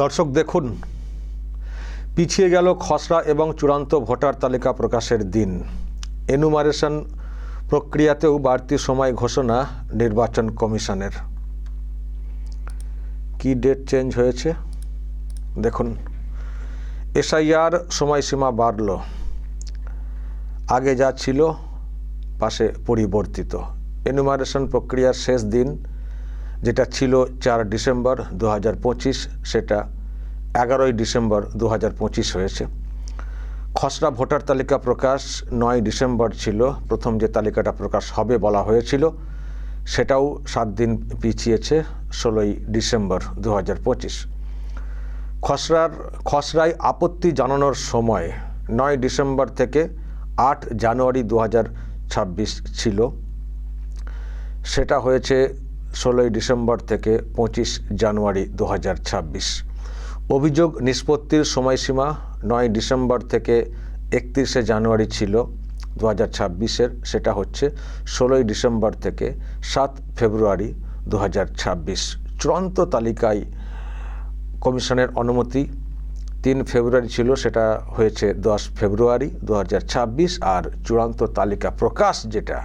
দর্শক দেখুন, পিছিয়ে গেল খসড়া এবং চূড়ান্ত ভোটার তালিকা প্রকাশের দিন। এনুমারেশন প্রক্রিয়াতেও বাড়তি সময় ঘোষণা নির্বাচন কমিশনের। কি ডেট চেঞ্জ হয়েছে? দেখুন, এসআইআর সময়সীমা বাড়ল। আগে যা ছিল, পাশে পরিবর্তিত। এনুমারেশন প্রক্রিয়ার শেষ দিন যেটা ছিল চার ডিসেম্বর দু হাজার পঁচিশ, সেটা এগারোই ডিসেম্বর দু হাজার পঁচিশ হয়েছে। খসড়া ভোটার তালিকা প্রকাশ নয় ডিসেম্বর ছিল, প্রথম যে তালিকাটা প্রকাশ হবে বলা হয়েছিল, সেটাও সাত দিন পিছিয়েছে, ষোলোই ডিসেম্বর দু হাজার পঁচিশ। খসড়ার, খসড়ায় আপত্তি জানানোর সময় নয় ডিসেম্বর থেকে আট জানুয়ারি দু হাজার ছাব্বিশ ছিল। সেটা হয়েছে ষোলোই ডিসেম্বর থেকে পঁচিশ জানুয়ারি দু হাজার ছাব্বিশ। অভিযোগ নিষ্পত্তির সময়সীমা নয় ডিসেম্বর থেকে একত্রিশে জানুয়ারি ছিল দু হাজার ছাব্বিশের, সেটা হচ্ছে ষোলোই ডিসেম্বর থেকে সাত ফেব্রুয়ারি দু হাজার ছাব্বিশ। চূড়ান্ত তালিকায় কমিশনের অনুমতি তিন ফেব্রুয়ারি ছিল, সেটা হয়েছে দশ ফেব্রুয়ারি দু হাজার ছাব্বিশ, আর চূড়ান্ত তালিকা প্রকাশ যেটা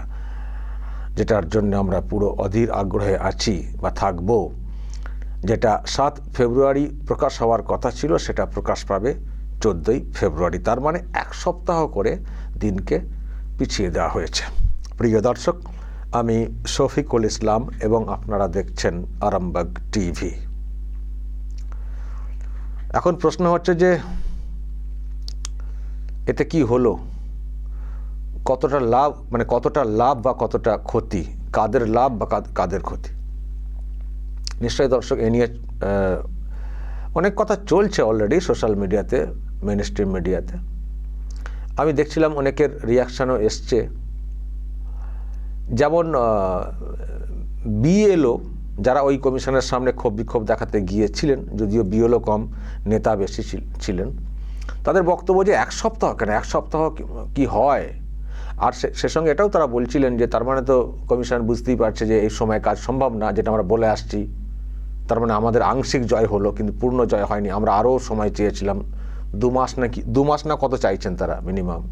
যেটার জন্য আমরা পুরো অধীর আগ্রহে আছি বা থাকব। যেটা সাত ফেব্রুয়ারি প্রকাশ হওয়ার কথা ছিল, সেটা প্রকাশ পাবে চোদ্দোই ফেব্রুয়ারি। তার মানে এক সপ্তাহ করে দিনকে পিছিয়ে দেওয়া হয়েছে। প্রিয় দর্শক, আমি শফিকুল ইসলাম এবং আপনারা দেখছেন আরামবাগ টিভি। এখন প্রশ্ন হচ্ছে যে, এতে কি হলো? কতটা লাভ মানে কতটা লাভ বা কতটা ক্ষতি? কাদের লাভ বা কাদের ক্ষতি? নিশ্চয়ই দর্শক, এ নিয়ে অনেক কথা চলছে অলরেডি সোশ্যাল মিডিয়াতে মেন স্ট্রিম মিডিয়াতে আমি দেখছিলাম অনেকের রিয়াকশানও এসছে। যেমন বিএলও যারা ওই কমিশনের সামনে ক্ষোভ বিক্ষোভ দেখাতে গিয়েছিলেন, যদিও বিএলও কম, নেতা বেশি ছিলেন। তাদের বক্তব্য যে এক সপ্তাহ কেন? এক সপ্তাহ কি হয়? আর সে সঙ্গে এটাও তারা বলছিলেন যে, তার মানে তো কমিশন বুঝতেই পারছে যে এই সময় কাজ সম্ভব না, যেটা আমরা বলে আসছি। তার মানে আমাদের আংশিক জয় হলো, কিন্তু পূর্ণ জয় হয়নি। আমরা আরও সময় চেয়েছিলাম। দু মাস না কি দু মাস না কত চাইছেন তারা মিনিমাম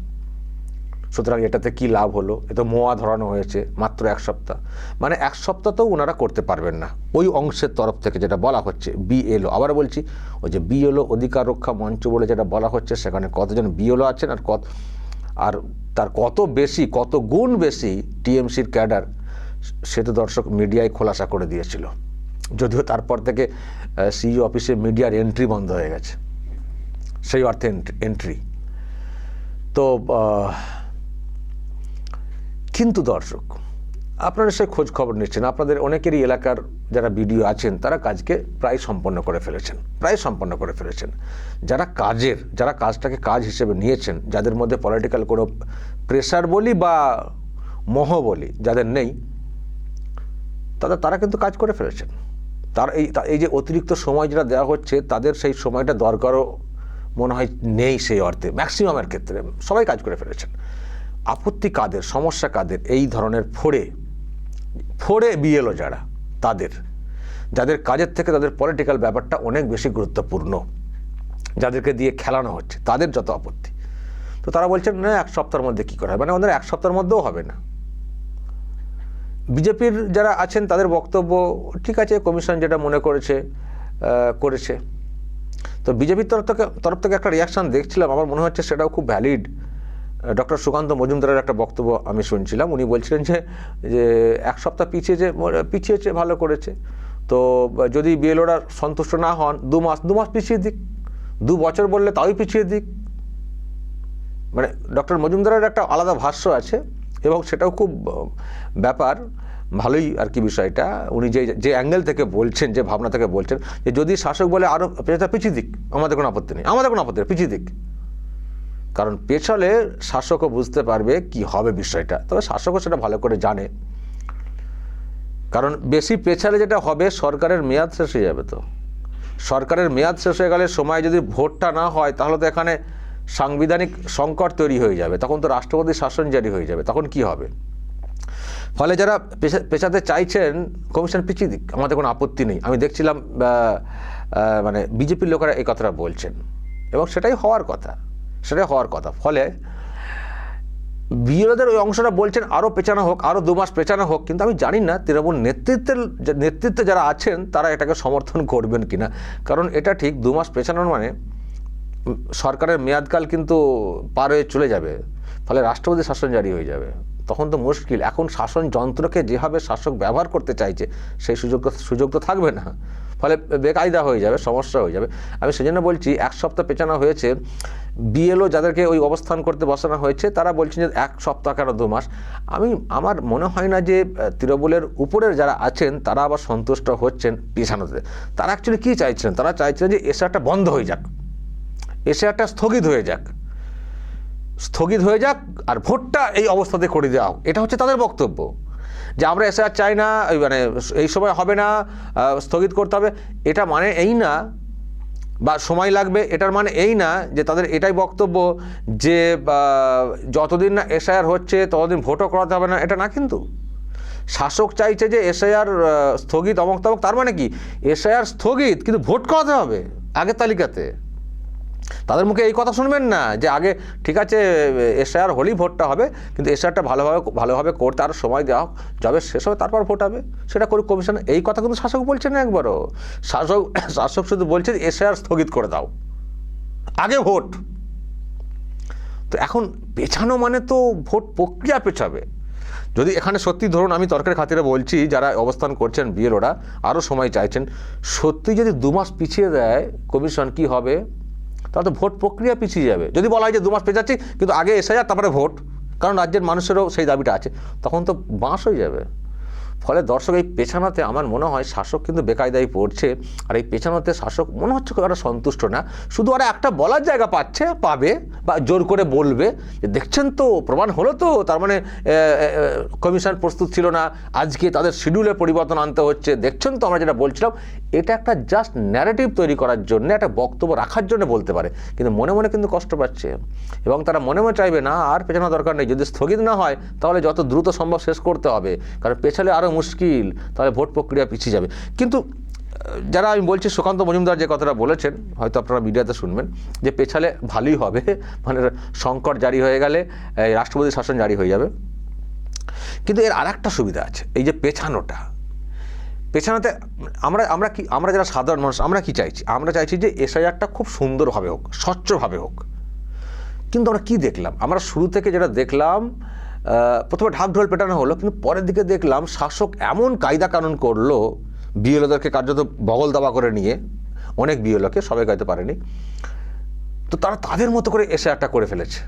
সুতরাং এটাতে কি লাভ হলো? এ তো মোয়া ধরানো হয়েছে মাত্র এক সপ্তাহ। মানে এক সপ্তাহতেও ওনারা করতে পারবেন না। ওই অংশের তরফ থেকে যেটা বলা হচ্ছে, বিএলও। আবার বলছি, ওই যে বিএলও অধিকার রক্ষা মঞ্চ বলে যেটা বলা হচ্ছে, সেখানে কতজন বিএলও আছেন আর কত আর তার কত বেশি, কত গুণ বেশি টিএমসির ক্যাডার সে তো দর্শক মিডিয়ায় খোলাসা করে দিয়েছিল। যদিও তারপর থেকে সিইও অফিসে মিডিয়ার এন্ট্রি বন্ধ হয়ে গেছে। সেই অর্থে এন্ট্রি তো কিন্তু দর্শক আপনারা সে খোঁজ খবর নিচ্ছেন। আপনাদের অনেকেরই এলাকার যারা বিডিও আছেন, তারা কাজকে প্রায় সম্পন্ন করে ফেলেছেন। প্রায় সম্পন্ন করে ফেলেছেন। যারা কাজের, যারা কাজটাকে কাজ হিসেবে নিয়েছেন, যাদের মধ্যে পলিটিক্যাল কোনো প্রেশার বলি বা মোহ বলি যাদের নেই, তাদের, তারা কিন্তু কাজ করে ফেলেছেন। তার এই এই যে অতিরিক্ত সময় যেটা দেওয়া হচ্ছে, তাদের সেই সময়টা দরকারও মনে হয় নেই সেই অর্থে। ম্যাক্সিমামের ক্ষেত্রে সবাই কাজ করে ফেলেছেন। আপত্তি কাদের, সমস্যা কাদের, এই ধরনের ফোড়ে ফোড়ে বিএলও যারা, তাদের, যাদের কাজের থেকে তাদের পলিটিক্যাল ব্যাপারটা অনেক বেশি গুরুত্বপূর্ণ, যাদেরকে দিয়ে খেলানো হচ্ছে, তাদের যত আপত্তি। তো তারা বলছেন, না, এক সপ্তাহের মধ্যে কী করা হবে? মানে ওদের এক সপ্তাহের মধ্যেও হবে না। বিজেপির যারা আছেন, তাদের বক্তব্য ঠিক আছে, কমিশন যেটা মনে করেছে করেছে। তো বিজেপির তরফ থেকে তরফ থেকে একটা রিয়াকশান দেখছিলাম, আমার মনে হচ্ছে সেটাও খুব ভ্যালিড ডক্টর সুকান্ত মজুমদারের একটা বক্তব্য আমি শুনছিলাম। উনি বলছিলেন যে যে এক সপ্তাহ পিছিয়েছে পিছিয়েছে ভালো করেছে। তো যদি বিএলওরা সন্তুষ্ট না হন, দু মাস দু মাস পিছিয়ে দিক। দু বছর বললে তাই পিছিয়ে দিক। মানে ডক্টর মজুমদারের একটা আলাদা ভাষ্য আছে এবং সেটাও খুব, ব্যাপার। ভালোই আর কি বিষয়টা। উনি যে যে অ্যাঙ্গেল থেকে বলছেন, যে ভাবনা থেকে বলছেন, যে যদি শাসক বলে আরও পিছিয়ে দিক। আমাদের কোনো আপত্তি নেই। আমাদের কোনো আপত্তি নেই, পিছিয়ে দিক। কারণ পেছলে শাসকও বুঝতে পারবে কি হবে বিষয়টা। তবে শাসকও সেটা ভালো করে জানে। কারণ বেশি পেছালে যেটা হবে, সরকারের মেয়াদ শেষ হয়ে যাবে তো। সরকারের মেয়াদ শেষ হয়ে গেলে সময় যদি ভোটটা না হয়, তাহলে তো এখানে সাংবিধানিক সংকট তৈরি হয়ে যাবে। তখন তো রাষ্ট্রপতি শাসন জারি হয়ে যাবে। তখন কি হবে? ফলে যারা পেশাতে চাইছেন, কমিশন পিছিয়ে দিক। আমাদের কোনো আপত্তি নেই। আমি দেখছিলাম মানে বিজেপির লোকেরা এই কথাটা বলছেন। এবং সেটাই হওয়ার কথা। সেটাই হওয়ার কথা। ফলে বিরোধের ওই অংশটা বলছেন আরও পেছানো হোক আরও দু মাস পেছানো হোক, কিন্তু আমি জানি না তৃণমূল নেতৃত্বের, নেতৃত্বে যারা আছেন, তারা এটাকে সমর্থন করবেন কি না কারণ এটা ঠিক দু মাস পেছানোর মানে সরকারের মেয়াদকাল কিন্তু পার হয়ে চলে যাবে। ফলে রাষ্ট্রপতি শাসন জারি হয়ে যাবে। তখন তো মুশকিল। এখন শাসন যন্ত্রকে যেভাবে শাসক ব্যবহার করতে চাইছে, সেই সুযোগ সুযোগ তো থাকবে না। ফলে বেকায়দা হয়ে যাবে, সমস্যা হয়ে যাবে। আমি সেজন্য বলছি, এক সপ্তাহ পেছানো হয়েছে। বিএলও যাদেরকে ওই অবস্থান করতে বসানো হয়েছে, তারা বলছেন যে এক সপ্তাহ কেন দু মাস? আমি, আমার মনে হয় না যে তৃণমূলের উপরের যারা আছেন, তারা আবার সন্তুষ্ট হচ্ছেন পেছানোতে। তারা অ্যাকচুয়ালি কী চাইছেন তারা চাইছেন যে এসআরটা বন্ধ হয়ে যাক। এসআরটা স্থগিত হয়ে যাক। স্থগিত হয়ে যাক আর ভোটটা এই অবস্থাতে করে দেওয়া হোক। এটা হচ্ছে তাদের বক্তব্য যে আমরা এসআর চাই না মানে এই সময় হবে না স্থগিত করতে হবে। এটা মানে এই না বা সময় লাগবে, এটার মানে এই না যে তাদের এটাই বক্তব্য যে যতদিন না এসআইআর হচ্ছে ততদিন ভোটও করাতে হবে না, এটা না কিন্তু। শাসক চাইছে যে এসআইআর স্থগিত অমক তমক, তার মানে কি? এসআইআর স্থগিত, কিন্তু ভোট করাতে হবে আগের তালিকাতে। তাদের মুখে এই কথা শুনবেন না যে আগে ঠিক আছে, এসআইআর হলেই ভোটটা হবে, কিন্তু এসআইআরটা ভালোভাবে ভালোভাবে করতে আরও সময় দেওয়া হোক, যবে শেষ হবে তারপর ভোট হবে, সেটা করুক কমিশন। এই কথা কিন্তু শাসক বলছেন না একবারও। শাসক শাসক শুধু বলছেন এসআইআর স্থগিত করে দাও। আগে ভোট। তো এখন পেছানো মানে তো ভোট প্রক্রিয়া পেছাবে। যদি এখানে সত্যি ধরুন আমি তর্কের খাতিরে বলছি, যারা অবস্থান করছেন বিয়ের আরও সময় চাইছেন, সত্যি যদি দু মাস পিছিয়ে দেয়, কমিশন কি হবে? তাহলে তো ভোট প্রক্রিয়া পিছিয়ে যাবে। যদি বলা হয় যে দু মাস পেঁচাচ্ছি, কিন্তু আগে এসে যাক তারপরে ভোট। কারণ রাজ্যের মানুষেরও সেই দাবিটা আছে। তখন তো বাঁশ হয়ে যাবে। ফলে দর্শক, এই পেছানোতে আমার মনে হয় শাসক কিন্তু বেকায়দায় পড়ছে। আর এই পেছানোতে শাসক মনে হচ্ছে একটা সন্তুষ্ট না। শুধু ওরা একটা বলার জায়গা পাচ্ছে, পাবে বা জোর করে বলবে যে, দেখছেন তো, প্রমাণ হলো তো, তার মানে কমিশন প্রস্তুত ছিল না। আজকে তাদের শিডিউলে পরিবর্তন আনতে হচ্ছে। দেখছেন তো, আমরা যেটা বলছিলাম। এটা একটা জাস্ট ন্যারেটিভ তৈরি করার জন্য, একটা বক্তব্য রাখার জন্য বলতে পারে। কিন্তু মনে মনে কিন্তু কষ্ট পাচ্ছে। এবং তারা মনে মনে চাইবে, না, আর পেছানো দরকার নেই। যদি স্থগিত না হয়, তাহলে যত দ্রুত সম্ভব শেষ করতে হবে। কারণ পেছালে আরও মুশকিল। তাহলে ভোট প্রক্রিয়া পিছিয়ে যাবে। কিন্তু যারা আমি বলছি, সুকান্ত মজুমদার যে কথাটা বলেছেন, হয়তো আপনারা মিডিয়াতে শুনবেন, যে পেছালে ভালোই হবে। মানে সংকট জারি হয়ে গেলে রাষ্ট্রপতি শাসন জারি হয়ে যাবে। কিন্তু এর আর একটা সুবিধা আছে। এই যে পেছানোটা পেছানোতে আমরা আমরা কি, আমরা যারা সাধারণ মানুষ, আমরা কি চাইছি? আমরা চাইছি যে এসআইআরটা খুব সুন্দরভাবে হোক স্বচ্ছভাবে হোক। কিন্তু আমরা কি দেখলাম? আমরা শুরু থেকে যেটা দেখলাম প্রথমে ঢাকঢোল পেটানো হলো, কিন্তু পরের দিকে দেখলাম শাসক এমন কায়দা কানুন করল, বিএলওদেরকে কার্যত বগল দাবা করে নিয়ে, অনেক বিএলওকে, সবাই গাইতে পারেনি। তো তারা তাদের মতো করে এসআইআরটা করে ফেলেছে।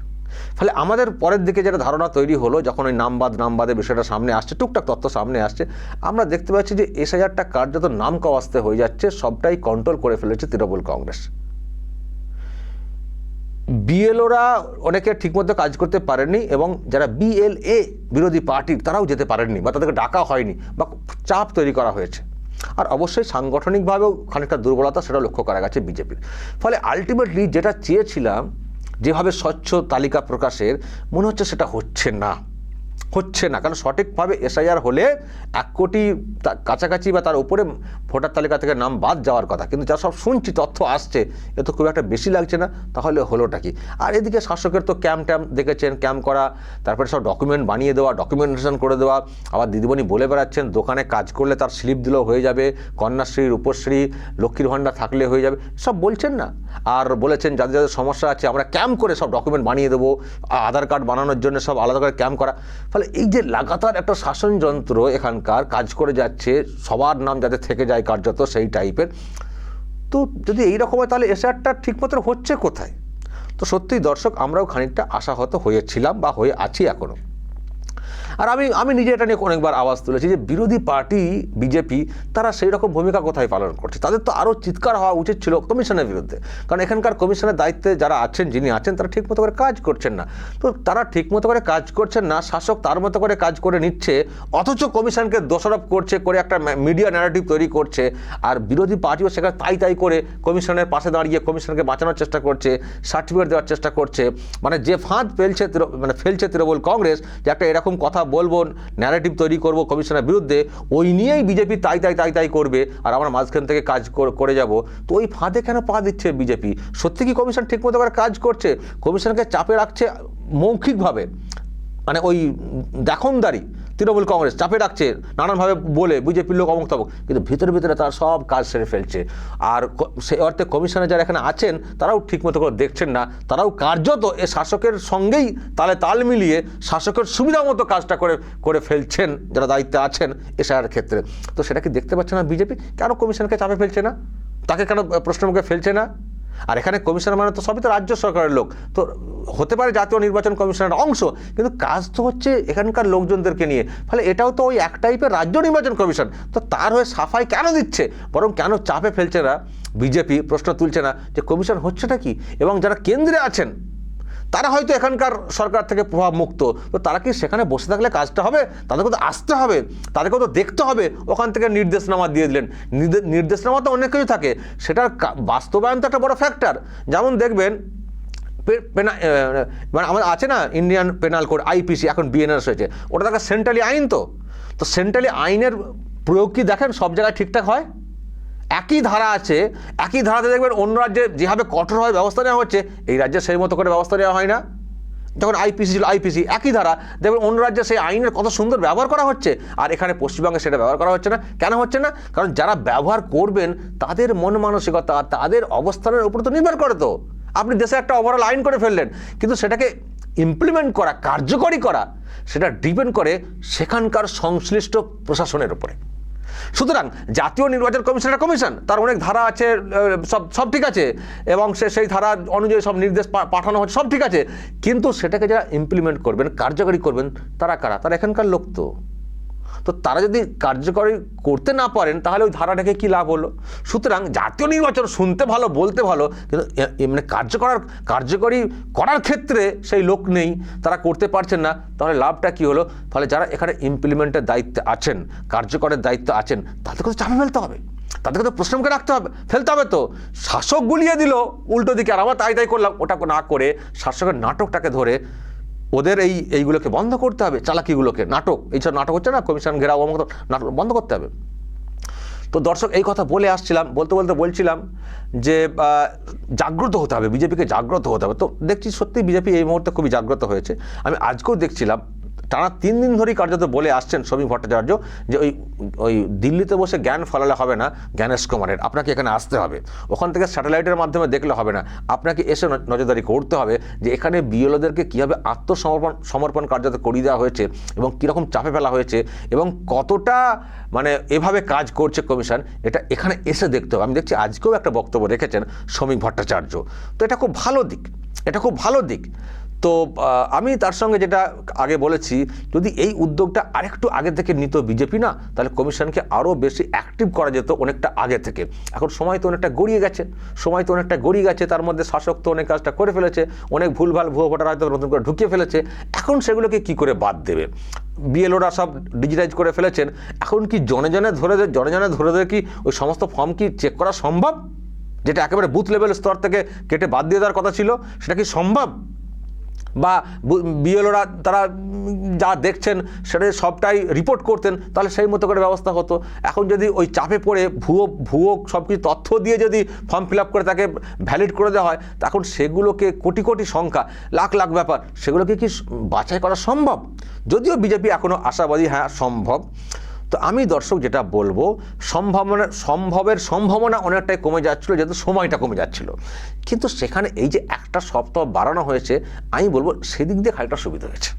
ফলে আমাদের পরের দিকে যেটা ধারণা তৈরি হলো, যখন ওই নামবাদ, নামবাদের বিষয়টা সামনে আসছে, টুকটাক তথ্য সামনে আসছে, আমরা দেখতে পাচ্ছি যে এসআইআরটা কার্যত নাম কাওয়াস্তে হয়ে যাচ্ছে, সবটাই কন্ট্রোল করে ফেলেছে তৃণমূল কংগ্রেস। বিএলওরা অনেকে ঠিকমতো কাজ করতে পারেননি এবং যারা বিএলএ বিরোধী পার্টির তারাও যেতে পারেননি বা তাদেরকে ডাকা হয়নি বা চাপ তৈরি করা হয়েছে। আর অবশ্যই সাংগঠনিকভাবেও খানিকটা দুর্বলতা সেটা লক্ষ্য করা গেছে বিজেপির। ফলে আলটিমেটলি যেটা চেয়েছিলাম যেভাবে স্বচ্ছ তালিকা প্রকাশের মনে হচ্ছে সেটা হচ্ছে না। হচ্ছে না। কারণ সঠিকভাবে এসআইআর হলে এক কোটি কাছাকাছি বা তার উপরে ভোটার তালিকা থেকে নাম বাদ যাওয়ার কথা। কিন্তু যা সব শুনছি, তথ্য আসছে, এ তো খুব একটা বেশি লাগছে না, তাহলে হলোটা কি? আর এদিকে শাসকের তো ক্যাম্প ট্যাম্প দেখেছেন, ক্যাম্প করা, তারপরে সব ডকুমেন্ট বানিয়ে দেওয়া ডকুমেন্টেশন করে দেওয়া, আবার দিদিমণি বলে বেড়াচ্ছেন, দোকানে কাজ করলে তার স্লিপ দিলেও হয়ে যাবে, কন্যাশ্রী, রূপশ্রী, লক্ষ্মীর ভাণ্ডার থাকলে হয়ে যাবে, সব বলছেন না। আর বলেছেন, যাদের যাদের সমস্যা আছে, আমরা ক্যাম্প করে সব ডকুমেন্ট বানিয়ে দেবো, আধার কার্ড বানানোর জন্য সব আলাদা করে ক্যাম্প করা। ফলে এই যে লাগাতার একটা শাসন যন্ত্র এখানকার কাজ করে যাচ্ছে, সবার নাম যাতে থেকে যায় কার্যত সেই টাইপের, তো যদি এই রকম হয় তাহলে এসআরটা ঠিকমতো হচ্ছে কোথায়? তো সত্যিই দর্শক, আমরাও খানিকটা আশাহত হয়েছিলাম বা হয়ে আছি এখনও আর আমি আমি নিজে এটা নিয়ে অনেকবার আওয়াজ তুলেছি যে বিরোধী পার্টি, বিজেপি, তারা সেই রকম ভূমিকা কোথায় পালন করছে? তাদের তো আরও চিৎকার হওয়া উচিত ছিল কমিশনের বিরুদ্ধে। কারণ এখানকার কমিশনের দায়িত্বে যারা আছেন, যিনি আছেন, তারা ঠিকমতো করে কাজ করছেন না। তো তারা ঠিকমতো করে কাজ করছেন না, শাসক তার মতো করে কাজ করে নিচ্ছে, অথচ কমিশনকে দোষারোপ করছে, করে একটা মিডিয়া ন্যারেটিভ তৈরি করছে, আর বিরোধী পার্টিও সেখানে তাই তাই করে কমিশনের পাশে দাঁড়িয়ে কমিশনকে বাঁচানোর চেষ্টা করছে, সার্টিফিকেট দেওয়ার চেষ্টা করছে। মানে যে ফাঁদ ফেলছে মানে ফেলছে তৃণমূল কংগ্রেস, যে একটা এরকম কথা বলব ন্যারেটিভ তৈরি করব কমিশনের বিরুদ্ধে, ওই নিয়েই বিজেপি তাই তাই তাই তাই করবে আর আমরা মাঝখান থেকে কাজ করে যাব। তো ওই ফাঁদে কেন পা দিচ্ছে বিজেপি সত্যি কি কমিশন ঠিকমতো কাজ করছে? কমিশনকে চাপে রাখছে মৌখিকভাবে। মানে ওই দেখনদারি তৃণমূল কংগ্রেস চাপে রাখছে, নানানভাবে বলে বিজেপির লোক অমুক তমুক, কিন্তু ভিতরে ভিতরে তারা সব কাজ সেরে ফেলছে। আর সেই অর্থে কমিশনে যারা এখানে আছেন, তারাও ঠিকমতো করে দেখছেন না। তারাও কার্যত এ শাসকের সঙ্গেই তালে তাল মিলিয়ে শাসকের সুবিধা মতো কাজটা করে করে ফেলছেন, যারা দায়িত্বে আছেন এসআর ক্ষেত্রে। তো সেটা কি দেখতে পাচ্ছে না বিজেপি? কেন কমিশনকে চাপে ফেলছে না? তাকে কেন প্রশ্নের মুখে ফেলছে না? আর এখানে কমিশনার মানে তো সবই তো রাজ্য সরকারের লোক। তো হতে পারে জাতীয় নির্বাচন কমিশনের অংশ, কিন্তু কাজ তো হচ্ছে এখানকার লোকজনদেরকে নিয়ে। ফলে এটাও তো ওই এক টাইপের রাজ্য নির্বাচন কমিশন। তো তার হয়ে সাফাই কেন দিচ্ছে? বরং কেন চাপে ফেলছে না? বিজেপি প্রশ্ন তুলছে না যে কমিশন হচ্ছেটা কি? এবং যারা কেন্দ্রে আছেন তারা হয়তো এখানকার সরকার থেকে প্রভাব মুক্ত। তো তারা কি সেখানে বসে থাকলে কাজটা হবে? তাদেরকে তো আসতে হবে। তাদেরকে তো দেখতে হবে। ওখান থেকে নির্দেশনামা দিয়ে দিলেন। নির্দে- নির্দেশনামা তো অনেক কিছু থাকে। সেটার বাস্তবায়ন তো একটা বড় ফ্যাক্টর যেমন দেখবেন পেনা মানে আমাদের আছে না ইন্ডিয়ান পেনাল কোড আইপিসি এখন বিএনএস হয়েছে। ওটা দেখা সেন্ট্রালি আইন তো। তো সেন্ট্রালি আইনের প্রয়োগ কি দেখেন? সব জায়গায় ঠিকঠাক হয়? একই ধারা আছে, একই ধারাতে দেখবেন অন্য রাজ্যে যেভাবে কঠোরভাবে ব্যবস্থা নেওয়া হচ্ছে, এই রাজ্যে সেই মতো করে ব্যবস্থা নেওয়া হয় না। যখন আইপিসি ছিল আইপিসি একই ধারা, দেখবেন অন্য রাজ্যে সেই আইনের কত সুন্দর ব্যবহার করা হচ্ছে, আর এখানে পশ্চিমবঙ্গে সেটা ব্যবহার করা হচ্ছে না। কেন হচ্ছে না? কারণ যারা ব্যবহার করবেন, তাদের মন মানসিকতা, তাদের অবস্থানের উপর তো নির্ভর করে তো। আপনি দেশে একটা ওভারঅল আইন করে ফেললেন, কিন্তু সেটাকে ইমপ্লিমেন্ট করা, কার্যকরী করা, সেটা ডিপেন্ড করে সেখানকার সংশ্লিষ্ট প্রশাসনের উপরে। সুতরাং জাতীয় নির্বাচন কমিশন একটা কমিশন, তার অনেক ধারা আছে সব সব ঠিক আছে, এবং সে, সেই ধারা অনুযায়ী সব নির্দেশ পাঠানো হচ্ছে, সব ঠিক আছে, কিন্তু সেটাকে যারা ইমপ্লিমেন্ট করবেন, কার্যকরী করবেন, তারা কারা? তারা এখানকার লোক তো। তো তারা যদি কার্যকরী করতে না পারেন, তাহলে ওই ধারাটাকে কী লাভ হলো? সুতরাং জাতীয় নির্বাচন শুনতে ভালো, বলতে ভালো, কিন্তু এ- এ মানে কার্যকর কার্যকরী করার ক্ষেত্রে সেই লোক নেই, তারা করতে পারছেন না, তাহলে লাভটা কি হলো? ফলে যারা এখানে ইমপ্লিমেন্টের দায়িত্বে আছেন, কার্যকরের দায়িত্ব আছেন, তাদেরকে তো চাপে ফেলতে হবে, তাদেরকে তো প্রশ্নকে রাখতে হবে, ফেলতে হবে তো। শাসক গুলিয়ে দিল, উল্টো দিকে, আর আবার তাই তাই করলাম, ওটা না করে শাসকের নাটকটাকে ধরে ওদের এই, এইগুলোকে বন্ধ করতে হবে, চালাকিগুলোকে, নাটক এইসব নাটক হচ্ছে না, কমিশন ঘেরাও, অমক নাটক বন্ধ করতে হবে। তো দর্শক, এই কথা বলে আসছিলাম, বলতে বলতে বলছিলাম যে জাগ্রত হতে হবে, বিজেপিকে জাগ্রত হতে হবে। তো দেখছি সত্যি বিজেপি এই মুহূর্তে খুবই জাগ্রত হয়েছে। আমি আজকেও দেখছিলাম টানা তিন দিন ধরেই কার্যত বলে আসছেন সমীপ ভট্টাচার্য যে ওই ওই দিল্লিতে বসে জ্ঞান ফলালে হবে না জ্ঞানেশ কুমারের। আপনাকে এখানে আসতে হবে। ওখান থেকে স্যাটেলাইটের মাধ্যমে দেখলে হবে না। আপনাকে এসে নজরদারি করতে হবে যে এখানে বিএলওদেরকে কীভাবে আত্মসমর্পণ, সমর্পণ কার্যত করিয়ে দেওয়া হয়েছে এবং কীরকম চাপে ফেলা হয়েছে এবং কতটা মানে এভাবে কাজ করছে কমিশন, এটা এখানে এসে দেখতে হবে। আমি দেখছি আজকেও একটা বক্তব্য রেখেছেন সমীপ ভট্টাচার্য। তো এটা খুব ভালো দিক। এটা খুব ভালো দিক। তো আমি তার সঙ্গে যেটা আগে বলেছি, যদি এই উদ্যোগটা আরেকটু আগে থেকে নিত বিজেপি না, তাহলে কমিশনকে আরও বেশি অ্যাক্টিভ করা যেত অনেকটা আগে থেকে। এখন সময় তো অনেকটা গড়িয়ে গেছে, সময় তো অনেকটা গড়িয়ে গেছে, তার মধ্যে শাসক তো অনেক কাজটা করে ফেলেছে, অনেক ভুলভাল ভুয়ো ভোটার হয়তো নতুন করে ঢুকিয়ে ফেলেছে, এখন সেগুলোকে কি করে বাদ দেবে? বিএলওরা সব ডিজিটাইজ করে ফেলেছেন, এখন কি জনে জনে ধরে জনে জনে ধরে ধরে কি ওই সমস্ত ফর্ম কি চেক করা সম্ভব? যেটা একেবারে বুথ লেভেল স্তর থেকে কেটে বাদ দিয়ে দেওয়ার কথা ছিল, সেটা কি সম্ভব? বা বিএলওরা তারা যা দেখছেন সেটা সবটাই রিপোর্ট করতেন, তাহলে সেই মতো করে ব্যবস্থা হতো। এখন যদি ওই চাপে পড়ে ভুয়ো ভুয়ো সব কিছু তথ্য দিয়ে যদি ফর্ম ফিল আপ করে তাকে ভ্যালিড করে দেওয়া হয়, তখন সেগুলোকে কোটি কোটি সংখ্যা, লাখ লাখ ব্যাপার, সেগুলোকে কি বাছাই করা সম্ভব? যদিও বিজেপি এখনও আশাবাদী হ্যাঁ সম্ভব। তো আমি দর্শক যেটা বলব, সম্ভাবনা সম্ভবের সম্ভাবনা অনেকটাই কমে যাচ্ছিল, যেহেতু সময়টা কমে যাচ্ছিল। কিন্তু সেখানে এই যে একটা সপ্তাহ বাড়ানো হয়েছে, আমি বলব সেদিক দিয়ে খানিকটা সুবিধা হয়েছে।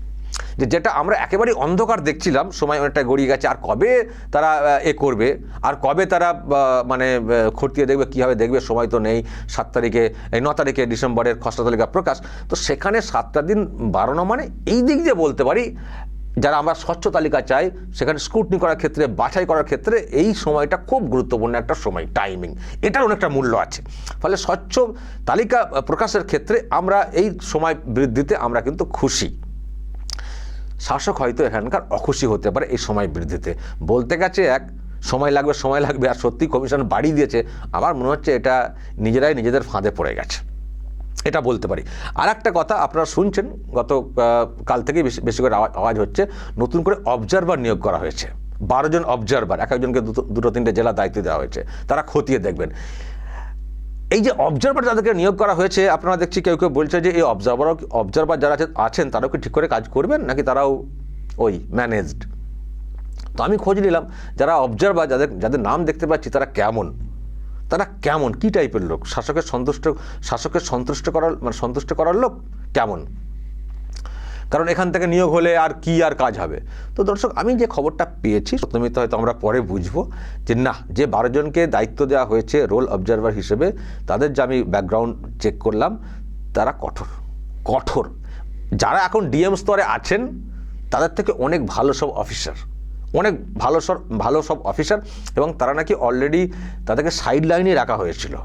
যে যেটা আমরা একেবারেই অন্ধকার দেখছিলাম, সময় অনেকটা গড়িয়ে গেছে, আর কবে তারা এ করবে, আর কবে তারা মানে খতিয়ে দেখবে, কীভাবে দেখবে, সময় তো নেই, সাত তারিখে, এই ন তারিখে ডিসেম্বরের খসড়া তালিকা প্রকাশ। তো সেখানে সাতটা দিন বাড়ানো মানে এই দিক দিয়ে বলতে পারি যারা আমরা স্বচ্ছ তালিকা চাই, সেখানে স্ক্রুটনি করার ক্ষেত্রে, বাছাই করার ক্ষেত্রে এই সময়টা খুব গুরুত্বপূর্ণ একটা সময় টাইমিং এটার অনেকটা মূল্য আছে। ফলে স্বচ্ছ তালিকা প্রকাশের ক্ষেত্রে আমরা এই সময় বৃদ্ধিতে আমরা কিন্তু খুশি। শাসক হয়তো এখানকার অখুশি হতে পারে এই সময় বৃদ্ধিতে। বলতে গেছে এক, সময় লাগবে সময় লাগবে, আর সত্যি কমিশন বাড়িয়ে দিয়েছে। আমার মনে হচ্ছে এটা নিজেরাই নিজেদের ফাঁদে পড়ে গেছে। এটা বলতে পারি। আর একটা কথা আপনারা শুনছেন, গত কাল থেকেই বেশি বেশি করে আওয়া- আওয়াজ হচ্ছে, নতুন করে অবজারভার নিয়োগ করা হয়েছে। বারো জন অবজারভার এক একজনকে দুটো তিনটে জেলা দায়িত্ব দেওয়া হয়েছে। তারা খতিয়ে দেখবেন। এই যে অবজারভার যাদেরকে নিয়োগ করা হয়েছে, আপনারা দেখছি কেউ কেউ বলছে যে, এই অবজারভার অবজারভার যারা আছেন, তারাও কি ঠিক করে কাজ করবেন? নাকি তারাও ওই ম্যানেজড তো আমি খোঁজ নিলাম, যারা অবজারভার যাদের যাদের নাম দেখতে পাচ্ছি, তারা কেমন? তারা কেমন? কি টাইপের লোক? শাসকের সন্তুষ্ট শাসকের সন্তুষ্ট করার মানে সন্তুষ্ট করার লোক কেমন? কারণ এখান থেকে নিয়োগ হলে আর কি আর কাজ হবে? তো দর্শক, আমি যে খবরটা পেয়েছি সত্যমিত হয়তো আমরা পরে বুঝব যে না, যে বারো জনকে দায়িত্ব দেওয়া হয়েছে রোল অবজারভার হিসেবে, তাদের যে আমি ব্যাকগ্রাউন্ড চেক করলাম, তারা কঠোর। কঠোর। যারা এখন ডিএম স্তরে আছেন, তাদের থেকে অনেক ভালো সব অফিসার অনেক ভালো সব ভালো সব অফিসার এবং তারা নাকি অলরেডি তাদেরকে সাইড লাইনে রাখা হয়েছিল।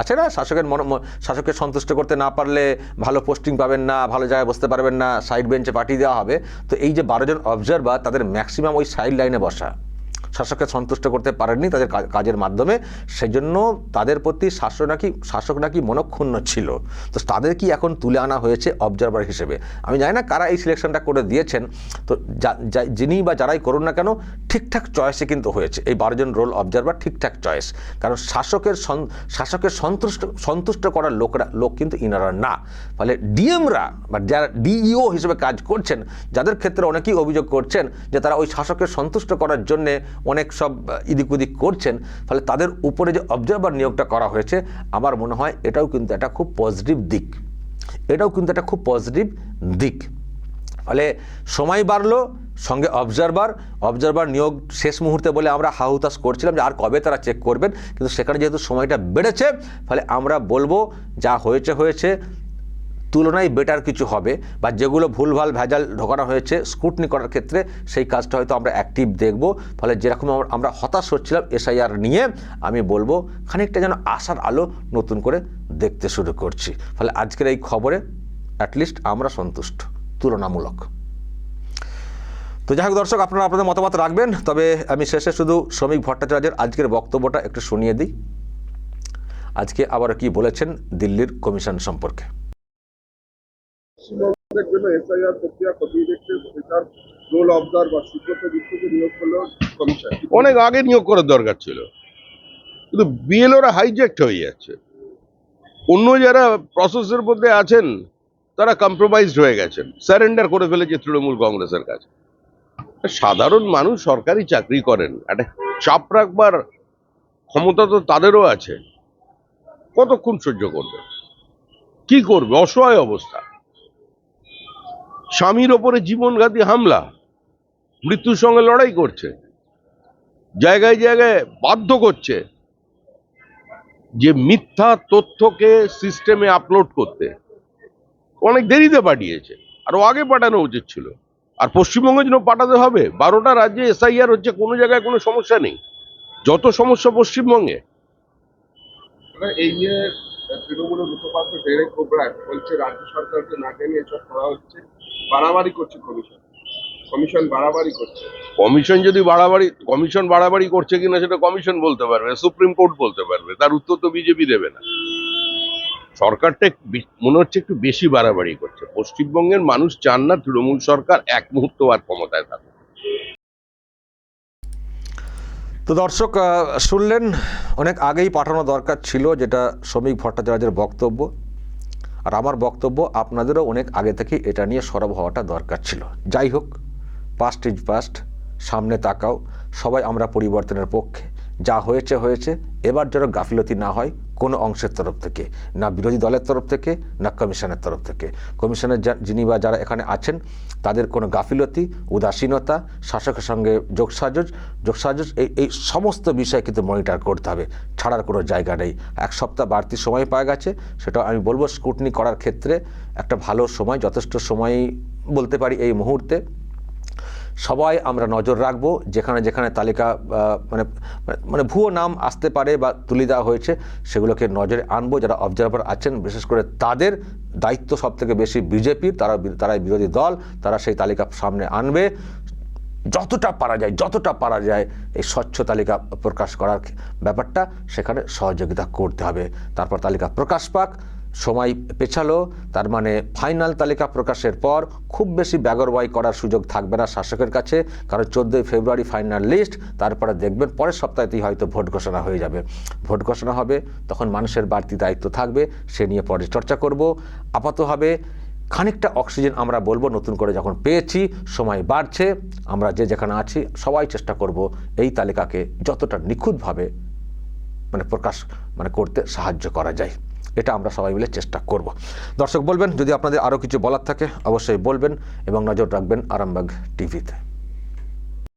আছে না? শাসকের মন শাসককে সন্তুষ্ট করতে না পারলে ভালো পোস্টিং পাবেন না, ভালো জায়গায় বসতে পারবেন না সাইড বেঞ্চে পাঠিয়ে দেওয়া হবে। তো এই যে বারোজন অবজারভার তাদের ম্যাক্সিমাম ওই সাইড লাইনে বসা। শাসককে সন্তুষ্ট করতে পারেননি তাদের কাজের মাধ্যমে সেই জন্য তাদের প্রতি শাসক নাকি শাসক নাকি মনক্ষুণ্ণ ছিল। তো তাদের কি এখন তুলে আনা হয়েছে অবজারভার হিসেবে? আমি জানি না কারা এই সিলেকশনটা করে দিয়েছেন। তো যিনি বা যারাই করুন না কেন, ঠিকঠাক চয়েসে কিন্তু হয়েছে। এই বারোজন রোল অবজারভার ঠিকঠাক চয়েস কারণ শাসকের শাসকের সন্তুষ্ট সন্তুষ্ট করার লোকরা, লোক কিন্তু ইনারা না। ফলে ডিএমরা বা যারা ডিইও হিসেবে কাজ করছেন, যাদের ক্ষেত্রে অনেকেই অভিযোগ করছেন যে তারা ওই শাসকের সন্তুষ্ট করার জন্যে অনেক সব ইদিক উদিক করছেন, ফলে তাদের উপরে যে অবজারভার নিয়োগটা করা হয়েছে, আমার মনে হয় এটাও কিন্তু একটা খুব পজিটিভ দিক। এটাও কিন্তু একটা খুব পজিটিভ দিক। ফলে সময় বাড়লো, সঙ্গে অবজারভার অবজারভার নিয়োগ শেষ মুহূর্তে বলে আমরা হাহুতাস করছিলাম যে আর কবে তারা চেক করবেন, কিন্তু সেখানে যেহেতু সময়টা বেড়েছে, ফলে আমরা বলব যা হয়েছে হয়েছে। তুলনায় বেটার কিছু হবে, বা যেগুলো ভুলভাল, ভেজাল ঢোকানো হয়েছে স্ক্রুটনি করার ক্ষেত্রে সেই কাজটা হয়তো আমরা অ্যাক্টিভ দেখব। ফলে যেরকম আমরা- হতাশ হচ্ছিলাম এসআইআর নিয়ে, আমি বলব খানিকটা যেন আশার আলো নতুন করে দেখতে শুরু করছি। ফলে আজকের এই খবরে অ্যাটলিস্ট আমরা সন্তুষ্ট, তুলনামূলক। তো যাই হোক দর্শক, আপনারা আপনাদের মতামত রাখবেন, তবে আমি শেষে শুধু শ্রমিক ভট্টাচার্যের আজকের বক্তব্যটা একটু শুনিয়ে দিই। আজকে আবার কি বলেছেন দিল্লির কমিশন সম্পর্কে। পশ্চিমবঙ্গের জন্য এসআইআর প্রক্রিয়া খতিয়ে দেখতে স্পেশাল রোল অবজারভার সুব্রত গুপ্তকে নিয়োগ করল কমিশন। অনেক আগে নিয়োগ করার দরকার ছিল। কিন্তু বিএলওরা হাইজ্যাক্ট হয়ে যাচ্ছে। অন্য যারা প্রসেসের মধ্যে আছেন, তারা কম্প্রোমাইজড হয়ে গেছেন। স্যারেন্ডার করে ফেলেছে তৃণমূল কংগ্রেসের কাছে। সাধারণ মানুষ সরকারি চাকরি করেন। একটা চাপ রাখবার ক্ষমতা তো তাদেরও আছে। কতক্ষণ সহ্য করবে? কি করবে? অসহায় অবস্থা। স্বামীর ওপরে জীবনঘাতী হামলা, মৃত্যুর সঙ্গে লড়াই করছে, জায়গায় জায়গায় বাধ্য করছে যে মিথ্যা তথ্যকে সিস্টেমে আপলোড করতে। অনেক দেরিতে পাঠিয়েছে, আরও আগে পাঠানো উচিত ছিল। আর পশ্চিমবঙ্গের জন্য পাঠাতে হবে, বারোটা রাজ্যে এসআইআর হচ্ছে, কোনো জায়গায় কোনো সমস্যা নেই। যত সমস্যা পশ্চিমবঙ্গে। এই নিয়ে তৃণমূলের মুখপাত্র ডেরেক বলছে, রাজ্য সরকারকে না জানিয়ে এসব করা হচ্ছে। বাড়াবাড়ি করছে কমিশন কমিশন বাড়াবাড়ি করছে। কমিশন যদি বাড়াবাড়ি কমিশন বাড়াবাড়ি করছে কিনা সেটা কমিশন বলতে পারবে সুপ্রিম কোর্ট বলতে পারবে তার উত্তর তো বিজেপি দেবে না। সরকারটা মনে হচ্ছে একটু বেশি বাড়াবাড়ি করছে। পশ্চিমবঙ্গের মানুষ চান না তৃণমূল সরকার এক মুহূর্ত আর ক্ষমতায় থাকুক। তো দর্শক আহ, শুনলেন অনেক আগেই পাঠানো দরকার ছিল যেটা শ্রমিক ভট্টাচার্যের বক্তব্য। আর আমার বক্তব্য আপনাদেরও অনেক আগে থেকে এটা নিয়ে সরব হওয়াটা দরকার ছিল। যাই হোক পাস্ট ইজ পাস্ট সামনে তাকাও, সবাই আমরা পরিবর্তনের পক্ষে। যা হয়েছে হয়েছে, এবার যেন গাফিলতি না হয় কোনো অংশের তরফ থেকে, না বিরোধী দলের তরফ থেকে, না কমিশনের তরফ থেকে। কমিশনের যিনি বা যারা এখানে আছেন, তাদের কোনো গাফিলতি, উদাসীনতা, শাসকের সঙ্গে যোগসাজস যোগসাজস এই এই সমস্ত বিষয় কিন্তু মনিটর করতে হবে। ছাড়ার কোনো জায়গা নেই। এক সপ্তাহ বাড়তি সময় পাওয়া গেছে, সেটা আমি বলব স্কুটনি করার ক্ষেত্রে একটা ভালো সময়, যথেষ্ট সময় বলতে পারি এই মুহূর্তে। সবাই আমরা নজর রাখব, যেখানে যেখানে তালিকা মানে মানে ভুয়ো নাম আসতে পারে বা তুলে দেওয়া হয়েছে, সেগুলোকে নজরে আনব, যারা অবজারভার আছেন, বিশেষ করে তাদের দায়িত্ব সব থেকে বেশি বিজেপির, তারা তারাই বিরোধী দল, তারা সেই তালিকা সামনে আনবে। যতটা পারা যায়, যতটা পারা যায়, এই স্বচ্ছ তালিকা প্রকাশ করার ব্যাপারটা সেখানে সহযোগিতা করতে হবে। তারপর তালিকা প্রকাশ পাক সময় পেছালো, তার মানে ফাইনাল তালিকা প্রকাশের পর খুব বেশি ব্যাগরবাই করার সুযোগ থাকবে না শাসকের কাছে, কারণ চোদ্দোই ফেব্রুয়ারি ফাইনাল লিস্ট, তারপরে দেখবেন পরের সপ্তাহেতেই হয়তো ভোট ঘোষণা হয়ে যাবে। ভোট ঘোষণা হবে, তখন মানুষের বাড়তি দায়িত্ব থাকবে, সে নিয়ে পরে চর্চা করব। আপাতত হবে, খানিকটা অক্সিজেন আমরা বলব, নতুন করে যখন পেয়েছি, সময় বাড়ছে, আমরা যে যেখানে আছি, সবাই চেষ্টা করব এই তালিকাকে যতটা নিখুঁতভাবে মানে প্রকাশ মানে করতে সাহায্য করা যায়। এটা আমরা সবাই মিলে চেষ্টা করব। দর্শক বলবেন, যদি আপনাদের আরও কিছু বলার থাকে, অবশ্যই বলবেন এবং নজর রাখবেন আরামবাগ টিভিতে।